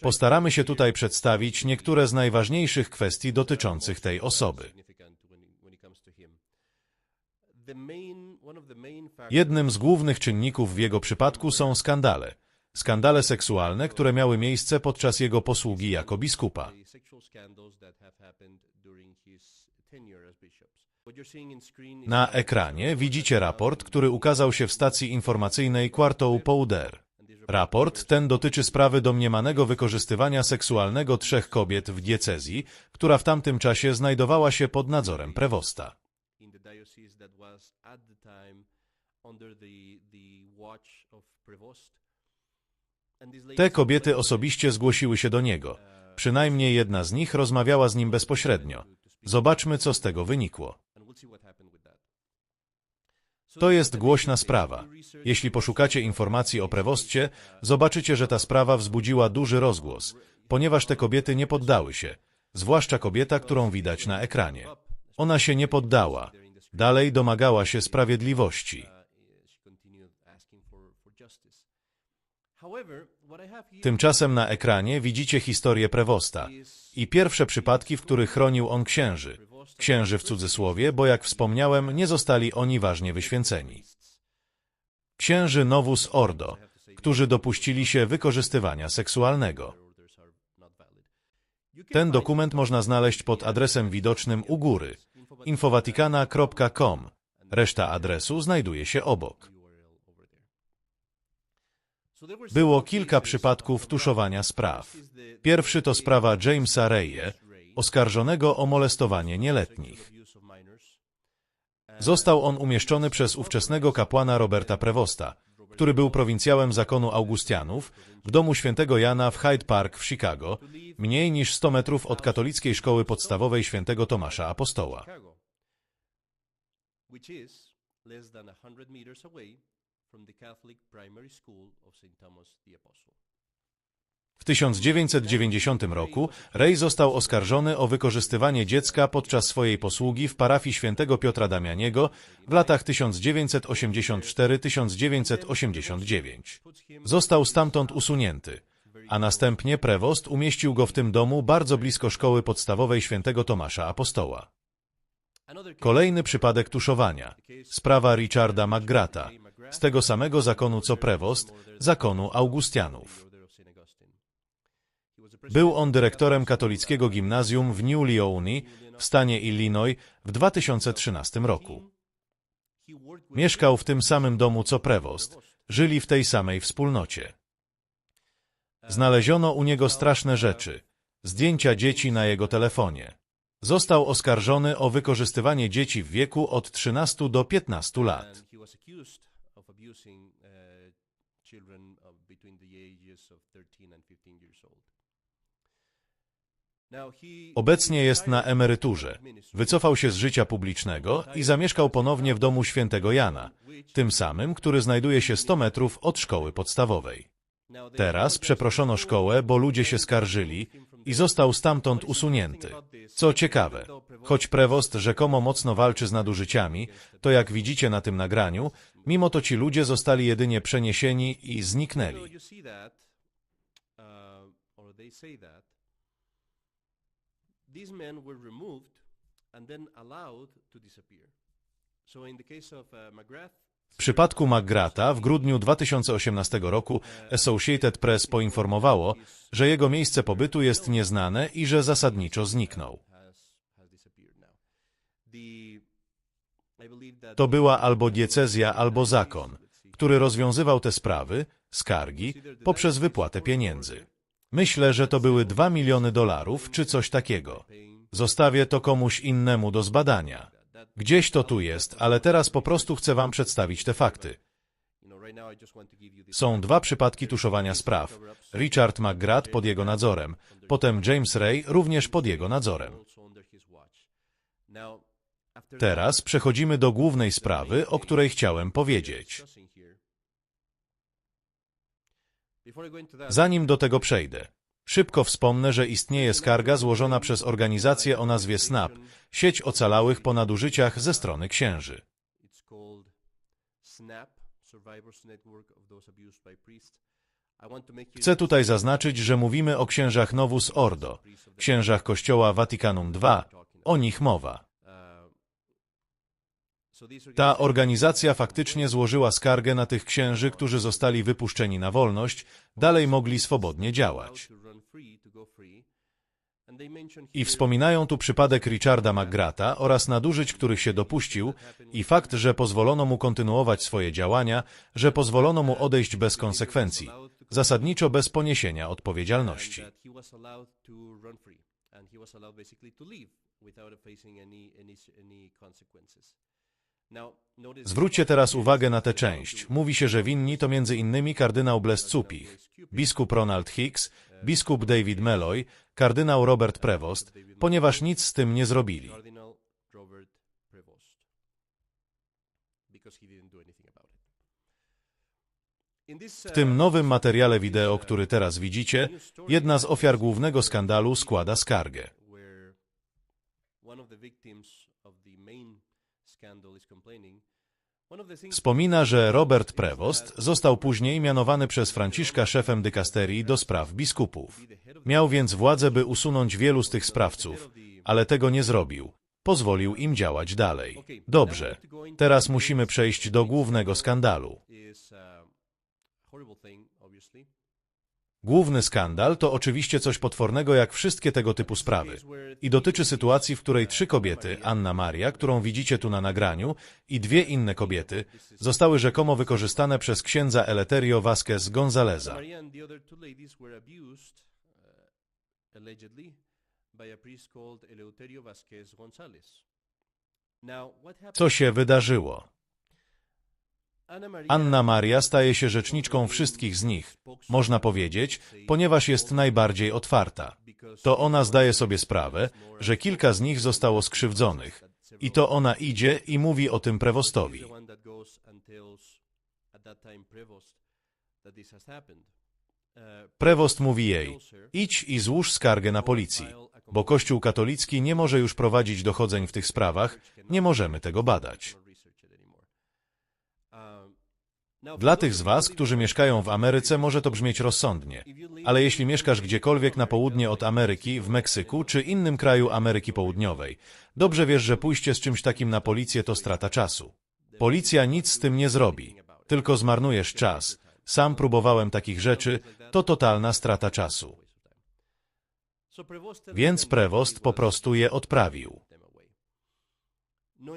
Postaramy się tutaj przedstawić niektóre z najważniejszych kwestii dotyczących tej osoby. Jednym z głównych czynników w jego przypadku są skandale. Skandale seksualne, które miały miejsce podczas jego posługi jako biskupa. Na ekranie widzicie raport, który ukazał się w stacji informacyjnej Quartou Pouder. Raport ten dotyczy sprawy domniemanego wykorzystywania seksualnego trzech kobiet w diecezji, która w tamtym czasie znajdowała się pod nadzorem prewosta. Te kobiety osobiście zgłosiły się do niego. Przynajmniej jedna z nich rozmawiała z nim bezpośrednio. Zobaczmy, co z tego wynikło. To jest głośna sprawa. Jeśli poszukacie informacji o prewostcie, zobaczycie, że ta sprawa wzbudziła duży rozgłos, ponieważ te kobiety nie poddały się, zwłaszcza kobieta, którą widać na ekranie. Ona się nie poddała. Dalej domagała się sprawiedliwości. Tymczasem na ekranie widzicie historię prewosta i pierwsze przypadki, w których chronił on księży. Księży w cudzysłowie, bo jak wspomniałem, nie zostali oni ważnie wyświęceni. Księży Novus Ordo, którzy dopuścili się wykorzystywania seksualnego. Ten dokument można znaleźć pod adresem widocznym u góry infovaticana.com. Reszta adresu znajduje się obok. Było kilka przypadków tuszowania spraw. Pierwszy to sprawa Jamesa Reye, oskarżonego o molestowanie nieletnich. Został on umieszczony przez ówczesnego kapłana Roberta Prevosta, który był prowincjałem zakonu Augustianów, w domu świętego Jana w Hyde Park w Chicago, mniej niż 100 metrów od katolickiej szkoły podstawowej świętego Tomasza Apostoła. Less than 100 meters away from the Catholic primary school of St. Thomas the Apostle. W 1990 roku Ray został oskarżony o wykorzystywanie dziecka podczas swojej posługi w parafii świętego Piotra Damianiego w latach 1984-1989. Został stamtąd usunięty, a następnie prewost umieścił go w tym domu bardzo blisko szkoły podstawowej świętego Tomasza Apostoła. Kolejny przypadek tuszowania. Sprawa Richarda McGrata, z tego samego zakonu co prewost, zakonu Augustianów. the order of St. Augustine. He was a Był on dyrektorem katolickiego gimnazjum w New Leone w stanie Illinois w 2013 roku. Mieszkał w tym samym domu co prewost, żyli w tej samej wspólnocie. Znaleziono u niego straszne rzeczy, zdjęcia dzieci na jego telefonie. Został oskarżony o wykorzystywanie dzieci w wieku od 13 do 15 lat. and he was accused of abusing uh, children of between the ages of 13 and 15 years old. Now he Obecnie jest na emeryturze. Wycofał się z życia publicznego i zamieszkał ponownie w domu świętego Jana, tym samym, który znajduje się 100 metrów od szkoły podstawowej. Teraz przeproszono szkołę, bo ludzie się skarżyli i został stamtąd usunięty. Co ciekawe, choć prewost rzekomo mocno walczy z nadużyciami, to jak widzicie na tym nagraniu, mimo to ci ludzie zostali jedynie przeniesieni i zniknęli. These men were removed and then allowed to disappear. So in the case of uh, McGrath, W przypadku McGrata w grudniu 2018 roku Associated Press poinformowało, że jego miejsce pobytu jest nieznane i że zasadniczo zniknął. To była albo diecezja, albo zakon, który rozwiązywał te sprawy, skargi, poprzez wypłatę pieniędzy. Myślę, że to były 2 miliony dolarów, czy coś takiego. Zostawię to komuś innemu do zbadania. Gdzieś to tu jest, ale teraz po prostu chcę wam przedstawić te fakty. Są dwa przypadki tuszowania spraw. Richard McGrath pod jego nadzorem, potem James Ray również pod jego nadzorem. Teraz przechodzimy do głównej sprawy, o której chciałem powiedzieć. Zanim do tego przejdę, szybko wspomnę, że istnieje skarga złożona przez organizację o nazwie SNAP, sieć ocalałych po nadużyciach ze strony księży. Chcę tutaj zaznaczyć, że mówimy o księżach Novus Ordo, księżach Kościoła Watykanum II. O nich mowa. Ta organizacja faktycznie złożyła skargę na tych księży, którzy zostali wypuszczeni na wolność, dalej mogli swobodnie działać. I wspominają tu przypadek Richarda McGrata oraz nadużyć, których się dopuścił i fakt, że pozwolono mu kontynuować swoje działania, że pozwolono mu odejść bez konsekwencji, zasadniczo bez poniesienia odpowiedzialności. Zwróćcie teraz uwagę na tę część. Mówi się, że winni to innymi kardynał Blescupich, biskup Ronald Hicks, biskup David Meloy, kardynał Robert Prevost, ponieważ nic z tym nie zrobili. W tym nowym materiale wideo, który teraz widzicie, jedna z ofiar głównego skandalu składa skargę. Wspomina, że Robert Prevost został później mianowany przez Franciszka szefem dykasterii do spraw biskupów. Miał więc władzę, by usunąć wielu z tych sprawców, ale tego nie zrobił. Pozwolił im działać dalej. Dobrze, teraz musimy przejść do głównego skandalu. Główny skandal to oczywiście coś potwornego jak wszystkie tego typu sprawy i dotyczy sytuacji, w której trzy kobiety, Anna Maria, którą widzicie tu na nagraniu, i dwie inne kobiety zostały rzekomo wykorzystane przez księdza Eleterio Vázquez Gonzaleza. Uh, Vasquez? Co się wydarzyło? Anna Maria, staje się rzeczniczką wszystkich z nich, można powiedzieć, ponieważ jest najbardziej otwarta. To ona zdaje sobie sprawę, że kilka z nich zostało skrzywdzonych. I to ona idzie i mówi o tym prewostowi. Prewost mówi jej, idź i złóż skargę na policji, bo Kościół katolicki nie może już prowadzić dochodzeń w tych sprawach, nie możemy tego badać. Dla tych z Was, którzy mieszkają w Ameryce, może to brzmieć rozsądnie, ale jeśli mieszkasz gdziekolwiek na południe od Ameryki, w Meksyku czy innym kraju Ameryki Południowej, dobrze wiesz, że pójście z czymś takim na policję to strata czasu. Policja nic z tym nie zrobi, tylko zmarnujesz czas. Sam próbowałem takich rzeczy, to totalna strata czasu. Więc prewost po prostu je odprawił.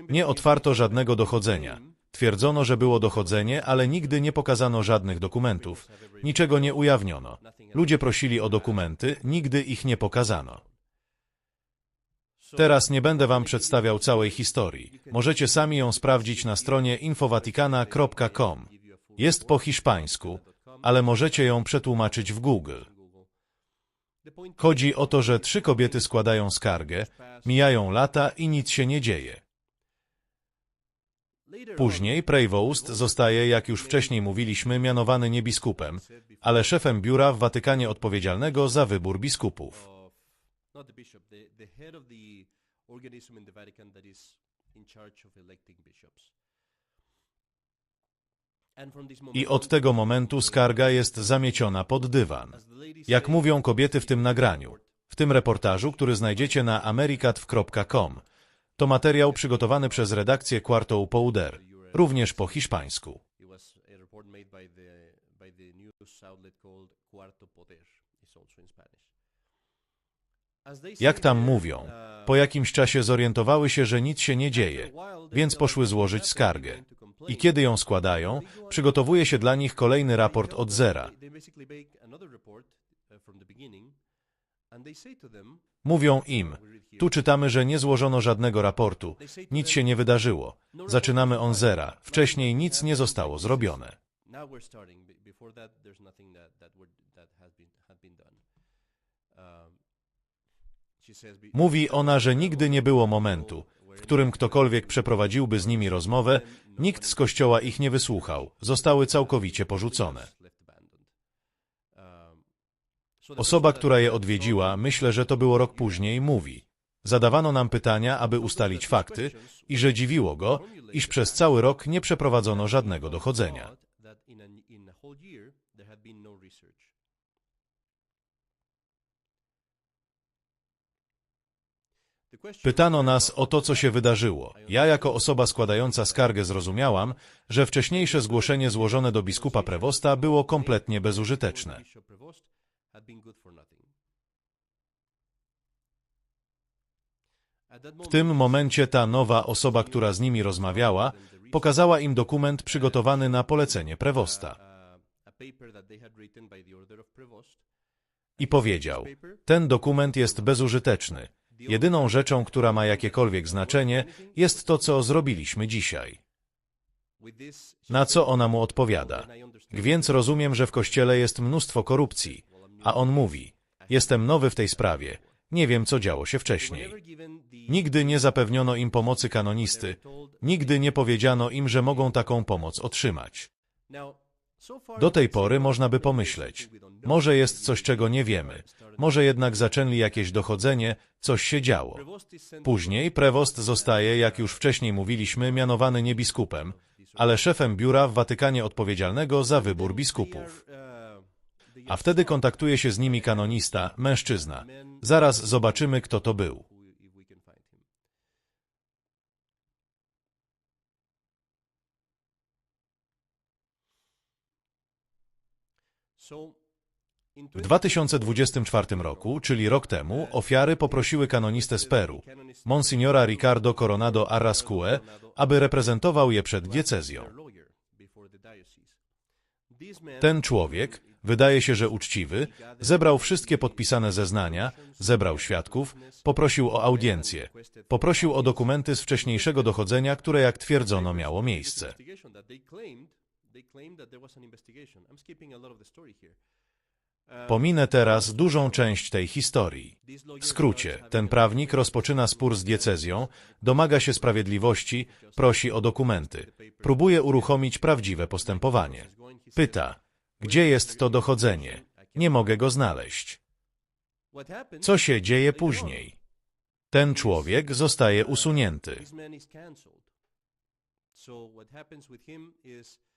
Nie otwarto żadnego dochodzenia. Twierdzono, że było dochodzenie, ale nigdy nie pokazano żadnych dokumentów. Niczego nie ujawniono. Ludzie prosili o dokumenty, nigdy ich nie pokazano. Teraz nie będę wam przedstawiał całej historii. Możecie sami ją sprawdzić na stronie infovaticana.com. Jest po hiszpańsku, ale możecie ją przetłumaczyć w Google. Chodzi o to, że trzy kobiety składają skargę, mijają lata i nic się nie dzieje. Później Prevost zostaje, jak już wcześniej mówiliśmy, mianowany nie biskupem, ale szefem biura w Watykanie odpowiedzialnego za wybór biskupów. I od tego momentu skarga jest zamieciona pod dywan. Jak mówią kobiety w tym nagraniu, w tym reportażu, który znajdziecie na americat.com. To materiał przygotowany przez redakcję Quarto Pouder, również po hiszpańsku. Jak tam mówią, po jakimś czasie zorientowały się, że nic się nie dzieje, więc poszły złożyć skargę. I kiedy ją składają, przygotowuje się dla nich kolejny raport od zera. Mówią im, tu czytamy, że nie złożono żadnego raportu, nic się nie wydarzyło. Zaczynamy od zera, wcześniej nic nie zostało zrobione. Mówi ona, że nigdy nie było momentu, w którym ktokolwiek przeprowadziłby z nimi rozmowę, nikt z kościoła ich nie wysłuchał, zostały całkowicie porzucone. left abandoned. Um, so the Osoba, która je odwiedziła, myślę, że to było rok później, mówi. Zadawano nam pytania, aby ustalić fakty i że dziwiło go, iż przez cały rok nie przeprowadzono żadnego dochodzenia. no Pytano nas o to, co się wydarzyło. Ja jako osoba składająca skargę zrozumiałam, że wcześniejsze zgłoszenie złożone do biskupa Prewosta było kompletnie bezużyteczne. Had been good for nothing. W tym momencie ta nowa osoba, która z nimi rozmawiała, pokazała im dokument przygotowany na polecenie Prewosta uh, i powiedział: Ten dokument jest bezużyteczny. Jedyną rzeczą, która ma jakiekolwiek znaczenie, jest to, co zrobiliśmy dzisiaj. Na co ona mu odpowiada? Więc rozumiem, że w kościele jest mnóstwo korupcji. A on mówi: Jestem nowy w tej sprawie. Nie wiem, co działo się wcześniej. Nigdy nie zapewniono im pomocy kanonisty. Nigdy nie powiedziano im, że mogą taką pomoc otrzymać. Do tej pory można by pomyśleć, może jest coś, czego nie wiemy. Może jednak zaczęli jakieś dochodzenie, coś się działo. Później prewost zostaje, jak już wcześniej mówiliśmy, mianowany nie biskupem, ale szefem biura w Watykanie odpowiedzialnego za wybór biskupów. A wtedy kontaktuje się z nimi kanonista, mężczyzna. Zaraz zobaczymy, kto to był. W 2024 roku, czyli rok temu, ofiary poprosiły kanonistę z Peru, monsignora Ricardo Coronado Arrascue, aby reprezentował je przed diecezją. Ten człowiek, wydaje się, że uczciwy, zebrał wszystkie podpisane zeznania, zebrał świadków, poprosił o audiencję, poprosił o dokumenty z wcześniejszego dochodzenia, które, jak twierdzono, miało miejsce. Pominę teraz dużą część tej historii. W skrócie, ten prawnik rozpoczyna spór z diecezją, domaga się sprawiedliwości, prosi o dokumenty, próbuje uruchomić prawdziwe postępowanie. Pyta, gdzie jest to dochodzenie? Nie mogę go znaleźć. Co się dzieje później? Ten człowiek zostaje usunięty.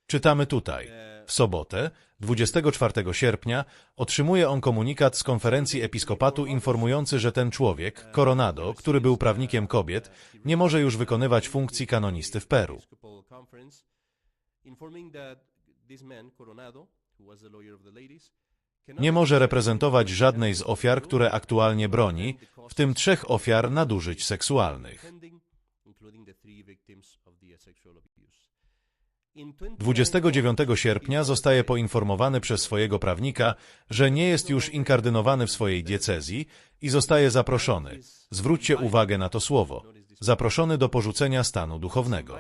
Czytamy tutaj. W sobotę, 24 sierpnia, otrzymuje on komunikat z konferencji episkopatu informujący, że ten człowiek, Coronado, który był prawnikiem kobiet, nie może już wykonywać funkcji kanonisty w Peru. Nie może reprezentować żadnej z ofiar, które aktualnie broni, w tym trzech ofiar nadużyć seksualnych. 29 sierpnia zostaje poinformowany przez swojego prawnika, że nie jest już inkardynowany w swojej diecezji i zostaje zaproszony. Zwróćcie uwagę na to słowo. Zaproszony do porzucenia stanu duchownego.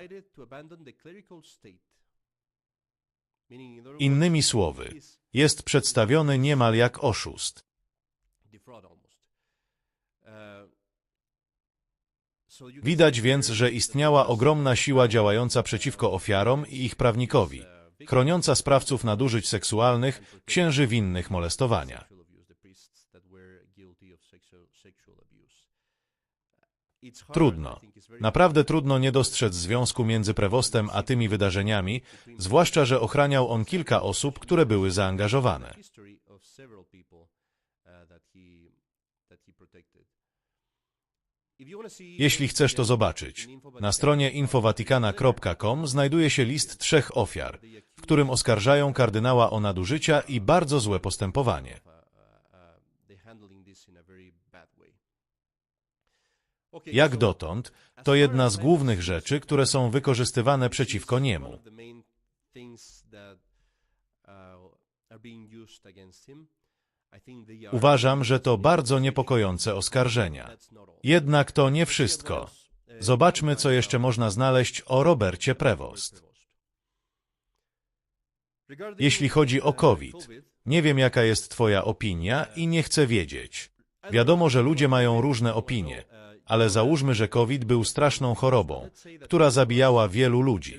Innymi słowy, jest przedstawiony niemal jak oszust. Widać więc, że istniała ogromna siła działająca przeciwko ofiarom i ich prawnikowi, chroniąca sprawców nadużyć seksualnych, księży winnych molestowania. Trudno. Naprawdę trudno nie dostrzec związku między prewostem a tymi wydarzeniami, zwłaszcza, że ochraniał on kilka osób, które były zaangażowane. Jeśli chcesz to zobaczyć, na stronie infowatikana.com znajduje się list trzech ofiar, w którym oskarżają kardynała o nadużycia i bardzo złe postępowanie. Jak dotąd, to jedna z głównych rzeczy, które są wykorzystywane przeciwko niemu. Uważam, że to bardzo niepokojące oskarżenia. Jednak to nie wszystko. Zobaczmy, co jeszcze można znaleźć o Robercie Prevost. Jeśli chodzi o COVID, nie wiem jaka jest Twoja opinia i nie chcę wiedzieć. Wiadomo, że ludzie mają różne opinie, ale załóżmy, że COVID był straszną chorobą, która zabijała wielu ludzi.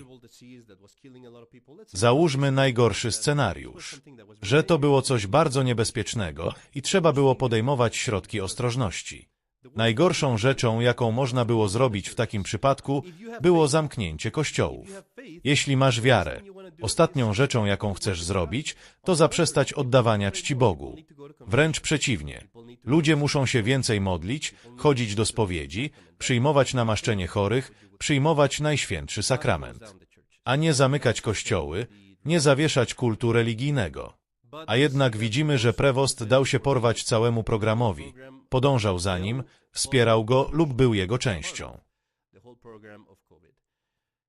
Załóżmy najgorszy scenariusz, że to było coś bardzo niebezpiecznego i trzeba było podejmować środki ostrożności. Najgorszą rzeczą, jaką można było zrobić w takim przypadku, było zamknięcie kościołów. Jeśli masz wiarę, ostatnią rzeczą, jaką chcesz zrobić, to zaprzestać oddawania czci Bogu. Wręcz przeciwnie. Ludzie muszą się więcej modlić, chodzić do spowiedzi, przyjmować namaszczenie chorych, przyjmować Najświętszy Sakrament, a nie zamykać kościoły, nie zawieszać kultu religijnego. A jednak widzimy, że prewost dał się porwać całemu programowi. Podążał za nim, wspierał go lub był jego częścią.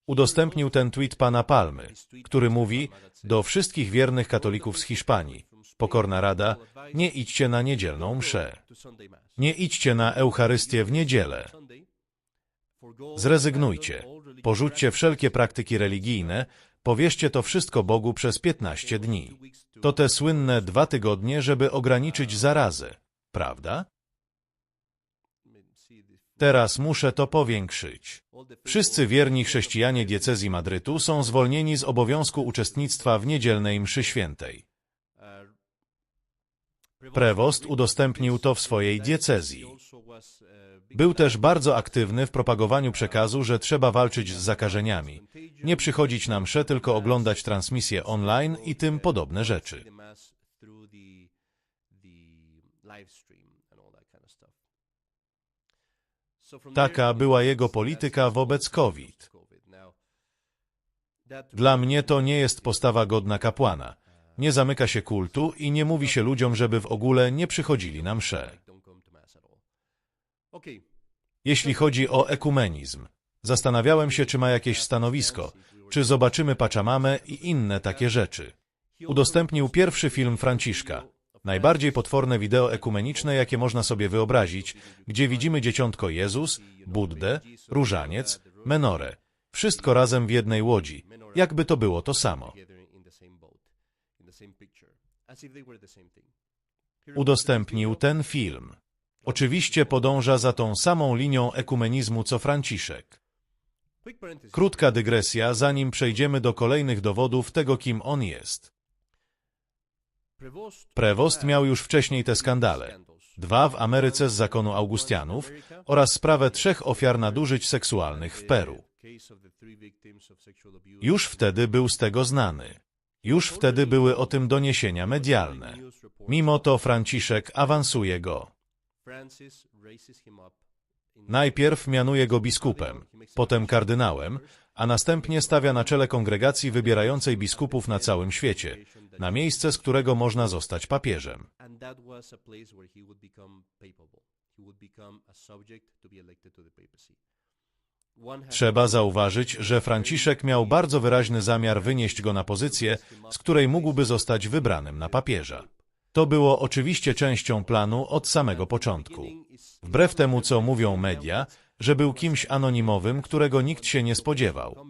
Udostępnił ten tweet pana Palmy, który mówi do wszystkich wiernych katolików z Hiszpanii. Pokorna rada, nie idźcie na niedzielną mszę. Nie idźcie na Eucharystię w niedzielę. Zrezygnujcie. Porzućcie wszelkie praktyki religijne, powierzcie to wszystko Bogu przez 15 dni. To te słynne dwa tygodnie, żeby ograniczyć zarazę, prawda? Teraz muszę to powiększyć. Wszyscy wierni chrześcijanie diecezji Madrytu są zwolnieni z obowiązku uczestnictwa w niedzielnej mszy świętej. Prewost udostępnił to w swojej diecezji. Był też bardzo aktywny w propagowaniu przekazu, że trzeba walczyć z zakażeniami. Nie przychodzić na mszę, tylko oglądać transmisje online i tym podobne rzeczy. Taka była jego polityka wobec COVID. Dla mnie to nie jest postawa godna kapłana. Nie zamyka się kultu i nie mówi się ludziom, żeby w ogóle nie przychodzili na mszę. Jeśli chodzi o ekumenizm, zastanawiałem się, czy ma jakieś stanowisko, czy zobaczymy Paczamamę i inne takie rzeczy. Udostępnił pierwszy film Franciszka, najbardziej potworne wideo ekumeniczne, jakie można sobie wyobrazić, gdzie widzimy dzieciątko Jezus, Buddę, różaniec, menorę. Wszystko razem w jednej łodzi, jakby to było to samo. Udostępnił ten film. Oczywiście podąża za tą samą linią ekumenizmu co Franciszek. Krótka dygresja, zanim przejdziemy do kolejnych dowodów tego, kim on jest. Prewost miał już wcześniej te skandale. Dwa w Ameryce z zakonu Augustianów oraz sprawę trzech ofiar nadużyć seksualnych w Peru. Już wtedy był z tego znany. Już wtedy były o tym doniesienia medialne. Mimo to Franciszek awansuje go. Najpierw mianuje go biskupem, potem kardynałem, a następnie stawia na czele kongregacji wybierającej biskupów na całym świecie, na miejsce, z którego można zostać papieżem. Trzeba zauważyć, że Franciszek miał bardzo wyraźny zamiar wynieść go na pozycję, z której mógłby zostać wybranym na papieża. To było oczywiście częścią planu od samego początku. Wbrew temu, co mówią media, że był kimś anonimowym, którego nikt się nie spodziewał.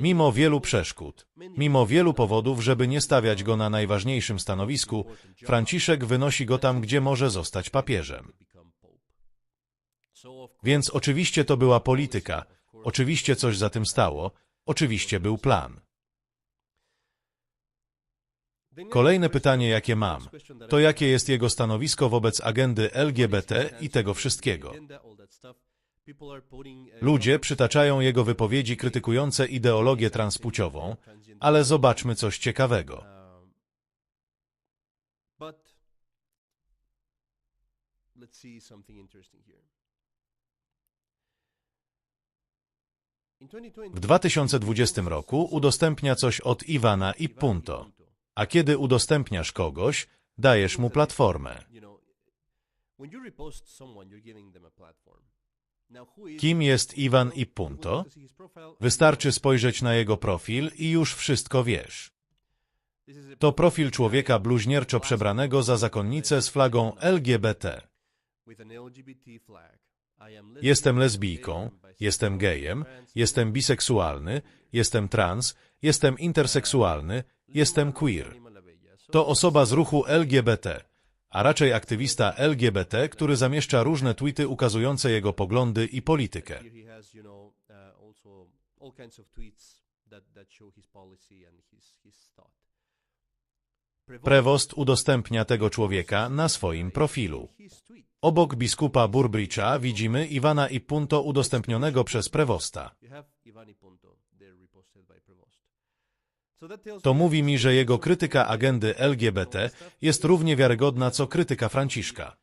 Mimo wielu przeszkód, mimo wielu powodów, żeby nie stawiać go na najważniejszym stanowisku, Franciszek wynosi go tam, gdzie może zostać papieżem. Więc oczywiście to była polityka, oczywiście coś za tym stało, oczywiście był plan. Kolejne pytanie, jakie mam, to jakie jest jego stanowisko wobec agendy LGBT i tego wszystkiego. Ludzie przytaczają jego wypowiedzi krytykujące ideologię transpłciową, ale zobaczmy coś ciekawego. W 2020 roku udostępnia coś od Iwana i Punto. A kiedy udostępniasz kogoś, dajesz mu platformę. Kim jest Iwan Ipunto? Wystarczy spojrzeć na jego profil i już wszystko wiesz. To profil człowieka bluźnierczo przebranego za zakonnicę z flagą LGBT. Jestem lesbijką, jestem gejem, jestem biseksualny, jestem trans, jestem interseksualny, jestem queer. To osoba z ruchu LGBT, a raczej aktywista LGBT, który zamieszcza różne tweety ukazujące jego poglądy i politykę. Prewost udostępnia tego człowieka na swoim profilu. Obok biskupa Burbridge'a widzimy Iwana i Punto udostępnionego przez prewosta. To mówi mi, że jego krytyka agendy LGBT jest równie wiarygodna co krytyka Franciszka.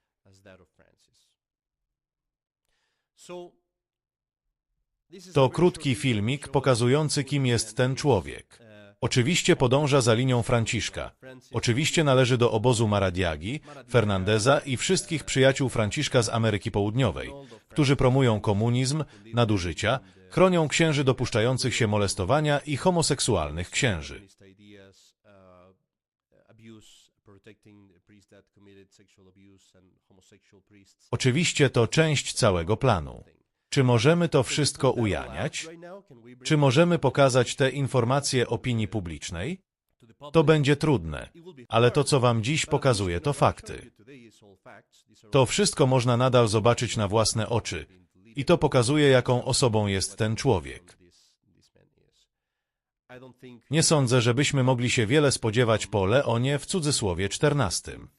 To krótki filmik pokazujący, kim jest ten człowiek. Oczywiście podąża za linią Franciszka. Oczywiście należy do obozu Maradiagi, Fernandeza i wszystkich przyjaciół Franciszka z Ameryki Południowej, którzy promują komunizm, nadużycia, chronią księży dopuszczających się molestowania i homoseksualnych księży. Oczywiście to część całego planu. Czy możemy to wszystko ujawniać? Czy możemy pokazać te informacje opinii publicznej? To będzie trudne, ale to, co Wam dziś pokazuję, to fakty. To wszystko można nadal zobaczyć na własne oczy i to pokazuje, jaką osobą jest ten człowiek. Nie sądzę, żebyśmy mogli się wiele spodziewać po Leonie w cudzysłowie czternastym.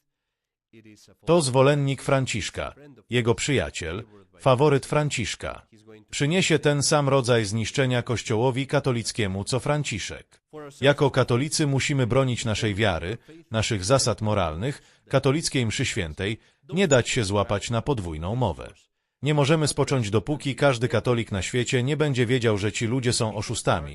To zwolennik Franciszka, jego przyjaciel, faworyt Franciszka. Przyniesie ten sam rodzaj zniszczenia Kościołowi katolickiemu co Franciszek. Jako katolicy musimy bronić naszej wiary, naszych zasad moralnych, katolickiej mszy świętej, nie dać się złapać na podwójną mowę. Nie możemy spocząć dopóki każdy katolik na świecie nie będzie wiedział, że ci ludzie są oszustami,